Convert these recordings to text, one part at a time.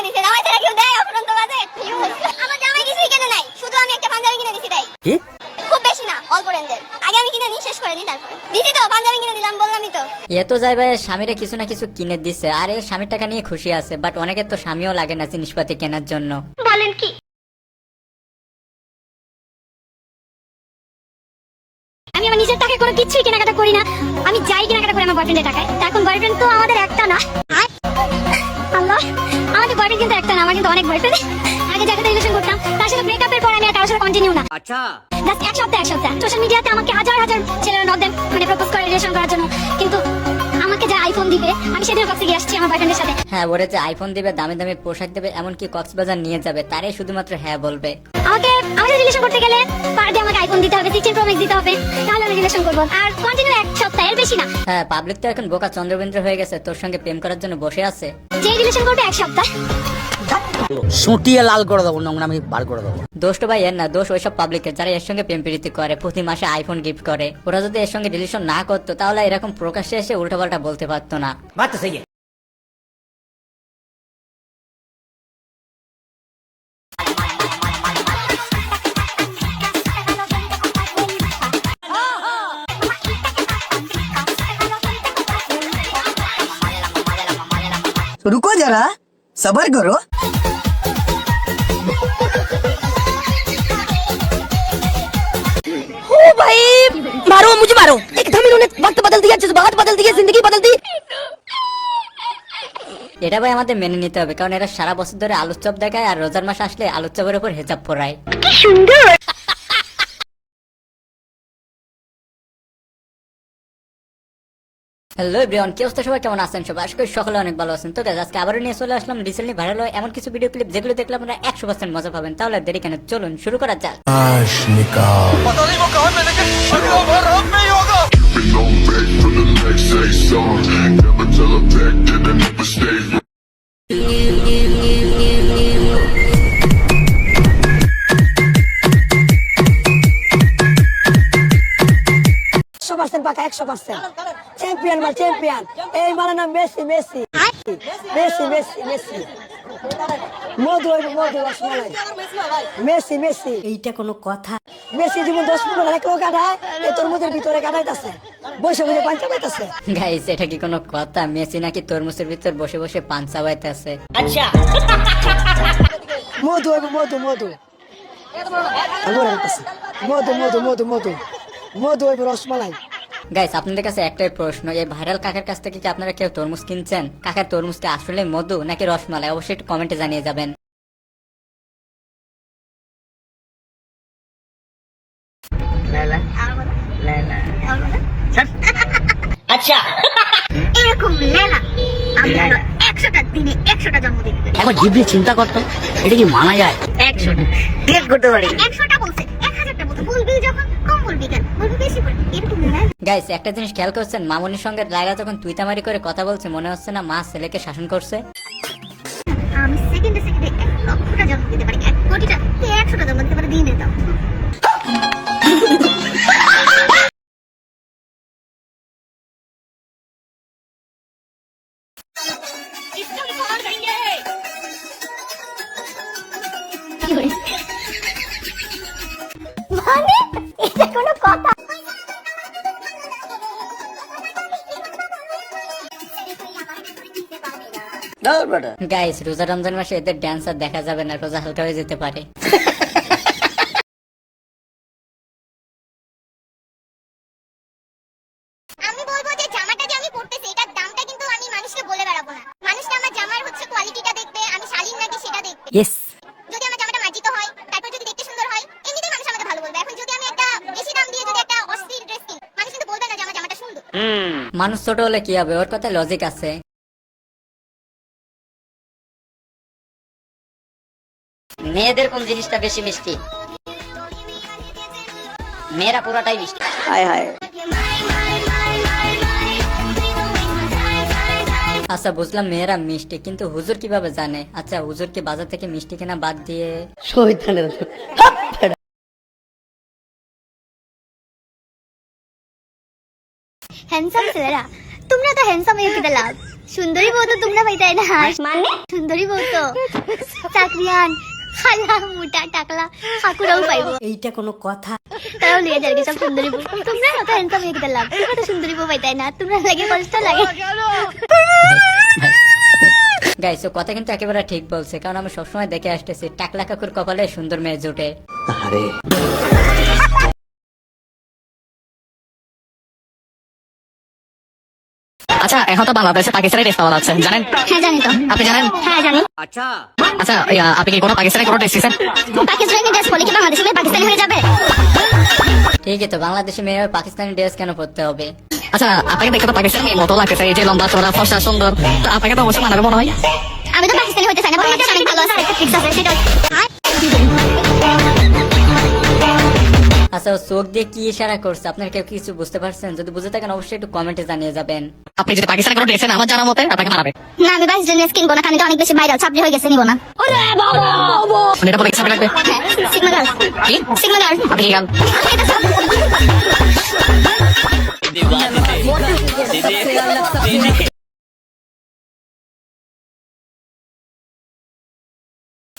কিনে দিছে জামাই ছাড়া কেউ দেয় অফুরন্ত বাজে। আমার জামাই কিছুই কেনে নাই শুধু আমি একটা পাঞ্জাবি কিনে দিছি তাই কি? খুব বেশি না অল্প রেঞ্জের। আগে আমি কিনে নিই শেষ করে দিই তারপর। দিছি তো পাঞ্জাবি কিনে দিলাম বললামই তো। এ তো যাই ভাই স্বামীরা কিছু না কিছু কিনে দিচ্ছে আর এই স্বামীর টাকা নিয়ে খুশি আছে বাট অনেকের তো স্বামীও লাগে না জিনিসপাতি কেনার জন্য। বলেন কি? আমি আমার নিজের টাকায় কোনো কিছুই কেনাকাটা করি না। আমি যাই কেনাকাটা করি আমার বয়ফ্রেন্ডের টাকায়। এখন বয়ফ্রেন্ড তো আমাদের একটা না। আল্লাহ আমাদের কিন্তু একটা না আমার কিন্তু অনেক বয়ফ্রেন্ড আগে রিলেশন করতাম তার সাথে ব্রেকআপের পর আমি আর কারোর সাথে কন্টিনিউ না। আচ্ছা। জাস্ট এক সপ্তাহ এক সপ্তাহ। সোশ্যাল মিডিয়াতে আমাকে হাজার হাজার ছেলেরা নক দেন মানে প্রপোজ করে রিলেশন করার জন্য। কিন্তু আমাকে যা আইফোন দিবে আমি সেদিন গিয়ে আসছি আমার বয়ফ্রেন্ডের সাথে। হ্যাঁ বলেছে আইফোন দিবে দামি দামি পোশাক দেবে এমনকি কক্সবাজার নিয়ে যাবে তারাই শুধুমাত্র হ্যাঁ বলবে। আমাকে আমাকে রিলেশন করতে গেলে পার ডে আমাকে আইফোন দিতে হবে সিক্সটিন প্রো ম্যাক্স দিতে হবে তাহলে আমি রিলেশন করব। আর কন্টিনিউ এক সপ্তাহ এর বেশি না। হ্যাঁ পাবলিক তো এখন বোকা চন্দ্রবিন্দ্র হয়ে গেছে তোর সঙ্গে প্রেম করার জন্য বসে আছে। যে রিলেশন করবে এক সপ্তাহ। সুটিয়ে লাল করে দেবো নোংরা আমি বার করে দেবো। দোষ তো ভাই এর না দোষ ওইসব পাবলিকের যারা এর সঙ্গে প্রেম প্রীতি করে প্রতি মাসে আইফোন গিফট করে। ওরা যদি এর সঙ্গে রিলেশন না করতো তাহলে এরকম প্রকাশ্যে এসে উল্টাপাল্টা বলতে পারতো না। বাত रुको जरा सबर करो ओ भाई मारो मुझे मारो एकदम इन्होंने वक्त बदल दिया जज्बात बदल दिए जिंदगी बदल दी এটা ভাই আমাদের মেনে নিতে হবে কারণ এরা সারা বছর ধরে আলুর চপ দেখায় আর রোজার মাস আসলে আলুর চপের উপর হেজাব পরায় হ্যালো এভরিওয়ান কি অবস্থা? সবাই কেমন আছেন? সবাই আশা করি সকলে অনেক ভালো আছেন। তো আজকে আবারও নিয়ে চলে আসলাম রিসেন্টলি ভাইরাল হয় এমন কিছু ভিডিও ক্লিপ যেগুলো দেখলে আপনারা একশো পার্সেন্ট মজা পাবেন। তাহলে দেরি কেন? চলুন শুরু করা যাক। Been on back for the next say song. Never tell a back that I never stay. পাকা একশো পার্সেন্ট। চ্যাম্পিয়ন মাল চ্যাম্পিয়ন এই মালের নাম Messi Messi. Messi Messi Messi. মধু মধু রসমালাই মেসি মেসি। এইটা কোনো কথা। মেসি জীবন দশ পনেরো এক কাটায় এই তরমুজের ভিতরে কাটাইতেছে। বসে বসে পাঞ্চা পাইতেছে গাইস এটা কি কোনো কথা? মেসি নাকি তরমুজের ভিতর বসে বসে পান চাবাইতেছে মধু মধু মধু। মধু মধু মধু মধু। মধু হইব রসমালাই। গাইস আপনাদের কাছে একটাই প্রশ্ন এই ভাইরাল কাকার কাছ থেকে কি আপনারা কেউ তরমুজ কিনছেন? কাকার তরমুজটা আসলে মধু নাকি রসমালাই? অবশ্যই একটু কমেন্টে জানিয়ে যাবেন। আচ্ছা। এরকম লেলা একশোটা দিনে একশোটা জন্মদিন একবার জিভে চিন্তা করতো এটা কি মানা যায়? একশোটা। করতে পারি একশোটা গাইস একটা জিনিস খেয়াল করছেন, মামনির সঙ্গে লাইলা যখন তুইতামারি করে কথা বলছে, মনে হচ্ছে না মা ছেলেকে শাসন করছে? আমি সেকেন্ডে সেকেন্ডে এক লক্ষটা জন্ম দিতে পারি। এক কোটিটা একশোটা জন্ম দিতে পারি? দিনে দাও গাইস রোজা রমজান মাসে এদের ড্যান্সার দেখা যাবে না রোজা হালকা হয়ে যেতে পারে। আমি বলব যে জামাটা যে আমি পরতেছি এটার দামটা কিন্তু আমি মানুষকে বলে বেড়াবো না। মানুষটা আমার জামার হচ্ছে কোয়ালিটিটা দেখবে আমি শালীন নাকি সেটা দেখবে ইয়েস যদি আমার জামাটা মার্জিত হয় তারপর যদি দেখতে সুন্দর হয় এমনিতেই মানুষ আমাকে ভালো বলবে। এখন যদি আমি একটা বেশি দাম দিয়ে যদি একটা অস্থির ড্রেস কিনি মানুষ কিন্তু বলবে না যে আমার জামাটা সুন্দর। মানুষ ছোট হলে কি হবে? ওর কথা লজিক আছে। মেয়েদের কোন জিনিসটা বেশি মিষ্টি? মেয়েরা পুরাটাই মিষ্টি। হায় হায়। আচ্ছা বুঝলাম মেয়েরা মিষ্টি কিন্তু হুজুর কীভাবে জানে? আচ্ছা হুজুর কি বাজার থেকে মিষ্টি কেনা বাদ দিয়ে শহীদানের হ্যান্ডসাম ছেলেরা তোমরা তো হ্যান্ডসাম হয়ে পেতে লাভ। সুন্দরী বউ তো তোমরা পাই তাই না। মানে? সুন্দরী বউ তো চাকরিয়ান। খালা মোটা টাকলা হাকুরাও পাইবো। এইটা কোনো কথা। তাও নিয়ে যাবে সব সুন্দরী বউ। তোমরা কত হ্যান্ডসাম হয়ে গেলাম সুন্দরী বউ না তোমরা লাগে কষ্ট লাগে। গাইস কথা কিন্তু একেবারে ঠিক বলছে কারণ আমি সবসময় দেখে আসতেছি টাকলা কাকুর কপালে সুন্দর মেয়ে জুটে আচ্ছা এখন তো বাংলাদেশে পাকিস্তানি টেস্ট পাওয়া যাচ্ছে। জানেন? হ্যাঁ জানি তো। আপনি জানেন? হ্যাঁ জানি। আচ্ছা। আচ্ছা আপনি কি কোনো পাকিস্তানি কোনো টেস্ট দিচ্ছেন পাকিস্তানি ড্রেস পরে কি বাংলাদেশি মেয়ে পাকিস্তানি হয়ে যাবে? ঠিকই তো বাংলাদেশি মেয়েরা পাকিস্তানি ড্রেস কেন পরতে হবে? আচ্ছা আপনাকে দেখতে তো পাকিস্তানি মেয়ের মতো লাগতেছে এই যে লম্বা চড়া ফসা সুন্দর। তো আপনাকে তো অবশ্যই মানাবে মনে হয়? আমি তো পাকিস্তানি হতে চাই না বাংলাদেশ অনেক ভালো আছে। ঠিক আছে। সেটা আচ্ছা চোখ দিয়ে কি ইশারা করছে? আপনার কেউ কিছু বুঝতে পারছেন? যদি বুঝে থাকেন অবশ্যই একটু কমেন্টে জানিয়ে যাবেন। আপনি যদি পাকিস্তানি কোনো ড্রেস আমার জানা মতে আপনাকে মানাবে না আমি বাইশ ড্রেস কিনবো না কারণ অনেক বেশি ভাইরাল ছাপড়ি হয়ে গেছে নিবো না। আপনি এটা বলে ইচ্ছা লাগবে হ্যাঁ সিগমা গার্ল কি? সিগমা গার্ল আপনি গান?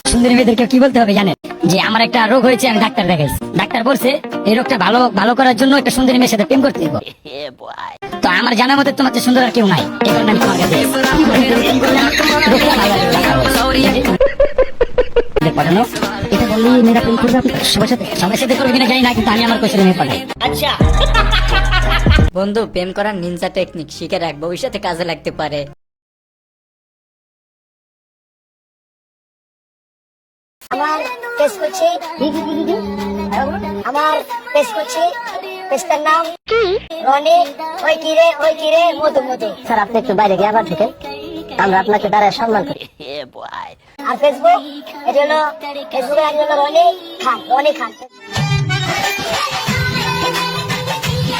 সুন্দরী মেয়েদেরকে কি বলতে হবে জানেন? যে আমার একটা রোগ হয়েছে, আমি ডাক্তার দেখাইছি। ডাক্তার বলছে, এই রোগটা ভালো ভালো করার জন্য একটা সুন্দরী মেয়ের সাথে প্রেম করতে হবে। তো আমার জানা মতে তোমার সুন্দর আর কেউ নাই। এটা বললি মেয়েরা প্রেম করবে সবার সাথে সবার সাথে করবে কিনা জানি না, কিন্তু আমি আমার মেয়ে পাঠাই। বন্ধু, প্রেম করার নিনজা টেকনিক শিখে রাখ, ভবিষ্যতে কাজে লাগতে পারে। আমার পেশ করছি আমার পেশ করছি পেশটার নাম রনি। ওই কিরে ওই কিরে মধু মধু। স্যার আপনি একটু বাইরে গিয়ে আবার ঢুকেন। আমরা আপনাকে দাঁড়ায় সম্মান করি। আর ফেসবুক এটা হলো ফেসবুকের আগে হলো রনি খান রনি খান।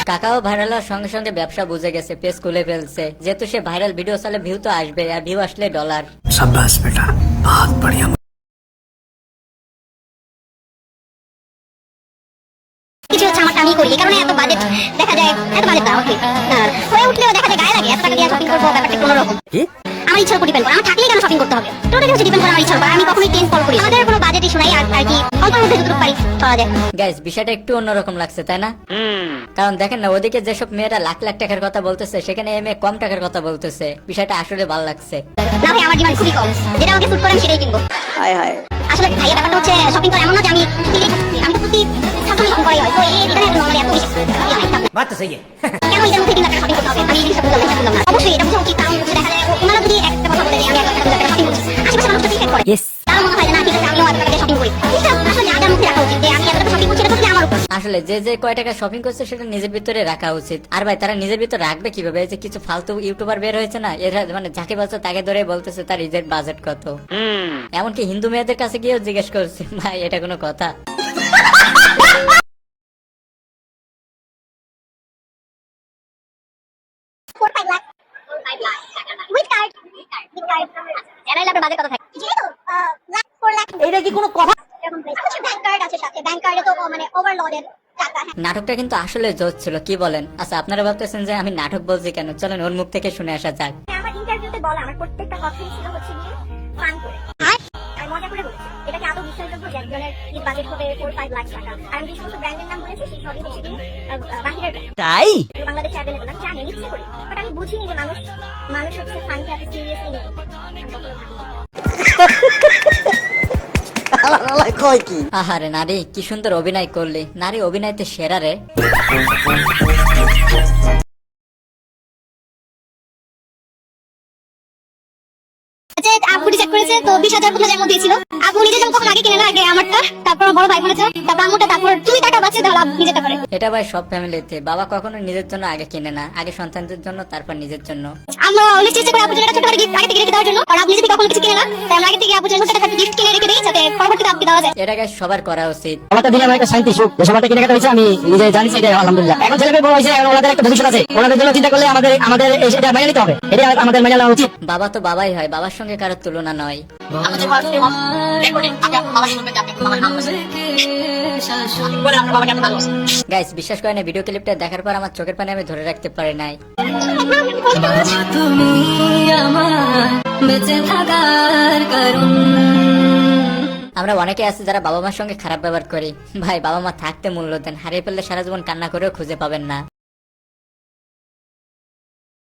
কাকাও ভাইরাল হওয়ার সঙ্গে সঙ্গে ব্যবসা বুঝে গেছে পেজ খুলে ফেলছে। যেহেতু সে ভাইরাল ভিডিও চালে ভিউ তো আসবে আর ভিউ আসলে ডলার কিছু হচ্ছে আমারটা আমি করি এই কারণে এত বাজেট দেখা যায় এত বাজেট না ওকে হয়ে উঠলেও দেখা যায় গায়ে লাগে এত টাকা দিয়ে শপিং করব ব্যাপারটা কোনো রকম আমার ইচ্ছার উপর ডিপেন্ড করে আমার থাকলেই কেন শপিং করতে হবে? টোটালি হচ্ছে ডিপেন্ড করে আমার ইচ্ছার উপর আমি কখনোই টেন্স ফলো করি আমাদের কোনো বাজেট ইস্যু নাই আর আর কি অল্পের মধ্যে যতটুকু পারি পাওয়া যায়। গাইস বিষয়টা একটু অন্যরকম লাগছে তাই না? কারণ দেখেন না ওদিকে যেসব মেয়েরা লাখ লাখ টাকার কথা বলতেছে সেখানে এই মেয়ে কম টাকার কথা বলতেছে। বিষয়টা আসলে ভালো লাগছে। না ভাই আমার ডিমান্ড খুবই কম। যেটা আমাকে স্যুট করে আমি সেটাই কিনবো। আসলে ভাই ব্যাপারটা হচ্ছে শপিং করা এমন না যে আমি আমি প্রতি সপ্তাহে শপিং করি হয় তো এই এখানে নর্মালি এত বেশি বাত তো সহি কেন এই মধ্যে তিন লাখ শপিং করতে হবে? আমি এই জিনিসটা বুঝলাম না, বুঝলাম না। অবশ্যই এটা বোঝা উচিত কারণ হচ্ছে দেখা যায় ওনারা যদি একটা কথা বলে যে আমি এক লাখ টাকা শপিং করছি। আশেপাশে মানুষ তো ঠিক করে। তার মনে হয় না আসলে যে যে কয় টাকা শপিং করছে সেটা নিজের ভিতরে রাখা উচিত। আর ভাই তারা নিজের ভিতরে রাখবে কীভাবে? এই যে কিছু ফালতু ইউটিউবার বের হয়েছে না এরা মানে যাকে বলছে তাকে ধরে বলতেছে তার ঈদের বাজেট কত। এমনকি হিন্দু মেয়েদের কাছে গিয়েও জিজ্ঞেস করছে ভাই এটা কোনো কথা? এটা কি কোনো কথা ব্যাংক কার্ড আছে সাথে ব্যাংক কার্ডে তো মানে ওভারলোডের হ্যাঁ। নাটকটা কিন্তু আসলে জোর ছিল কি বলেন? আচ্ছা আপনারা ভাবতেছেন যে আমি নাটক বলছি কেন? চলেন ওর মুখ থেকে শুনে আসা যাক। আমার ইন্টারভিউতে বলা আমার প্রত্যেকটা কথাই ছিল হচ্ছে গিয়ে ফান করে। আর মজা করে বলেছি। এটা কি আদৌ বিশ্বাসযোগ্য যে একজনের বাজেট হবে ফোর ফাইভ লাখ টাকা। আর আমি যে সমস্ত ব্র্যান্ডের নাম বলেছি সেই সবই হচ্ছে গিয়ে বাহিরের তাই? বাংলাদেশে অ্যাভেলেবল আমি জানি ইচ্ছে করি। বাট আমি বুঝিনি যে মানুষ মানুষ হচ্ছে ফানকে এত সিরিয়াসলি নেবে কয় কি? আহারে নারী কি সুন্দর অভিনয় করলি। নারী অভিনয়তে সেরা রে। যে চেক রিজেক্ট আচ্ছা, করেছে তো বিশ হাজার পনেরো মধ্যে ছিল আপু নিজে যেমন কখন আগে কিনে না আগে আমারটা তারপর বড় ভাই বলেছে তারপর আম্মুটা তারপর দুই টাকা বাঁচে তাহলে নিজেটা করে। এটা ভাই সব ফ্যামিলিতে। বাবা কখনো নিজের জন্য আগে কিনে না আগে সন্তানদের জন্য তারপর নিজের জন্য। আমরা অনেক চেষ্টা করি আপুর জন্য একটা ছোট গিফট আগে থেকে রেখে দেওয়ার জন্য আর আপনি যদি কখনো কিছু কিনে না তাই আমরা আগে থেকে আপুর জন্য একটা গিফট কিনে রেখে দিই যাতে পরবর্তীতে আপনি দেওয়া যায়। এটা guys সবার করা উচিত। আমারটা দিলে আমার একটা শান্তি সুখ যে সবারটা কেনাকাটা হয়েছে আমি নিজে জানিছি এটা আলহামদুলিল্লাহ। এখন ছেলে মেয়ে বড় হয়েছে ওনাদের একটা ভবিষ্যৎ আছে। ওনাদের জন্য চিন্তা করলে আমাদের আমাদের এই- এটা মেনে নিতে হবে। এটা আমাদের মেনে নেওয়া উচিত। বাবা তো বাবাই হয় বাবার সঙ্গে কারোর তুলনা নয়। আমাদের গাইস বিশ্বাস করেন এই ভিডিও ক্লিপটা দেখার পর আমার চোখের পানি আমি ধরে রাখতে পারি নাই। তুমি আমার বেঁচে থাকার কারণ। আমরা অনেকে আছি যারা বাবা মার সঙ্গে খারাপ ব্যবহার করি। ভাই বাবা মা থাকতে মূল্য দেন হারিয়ে ফেললে সারা জীবন কান্না করেও খুঁজে পাবেন না।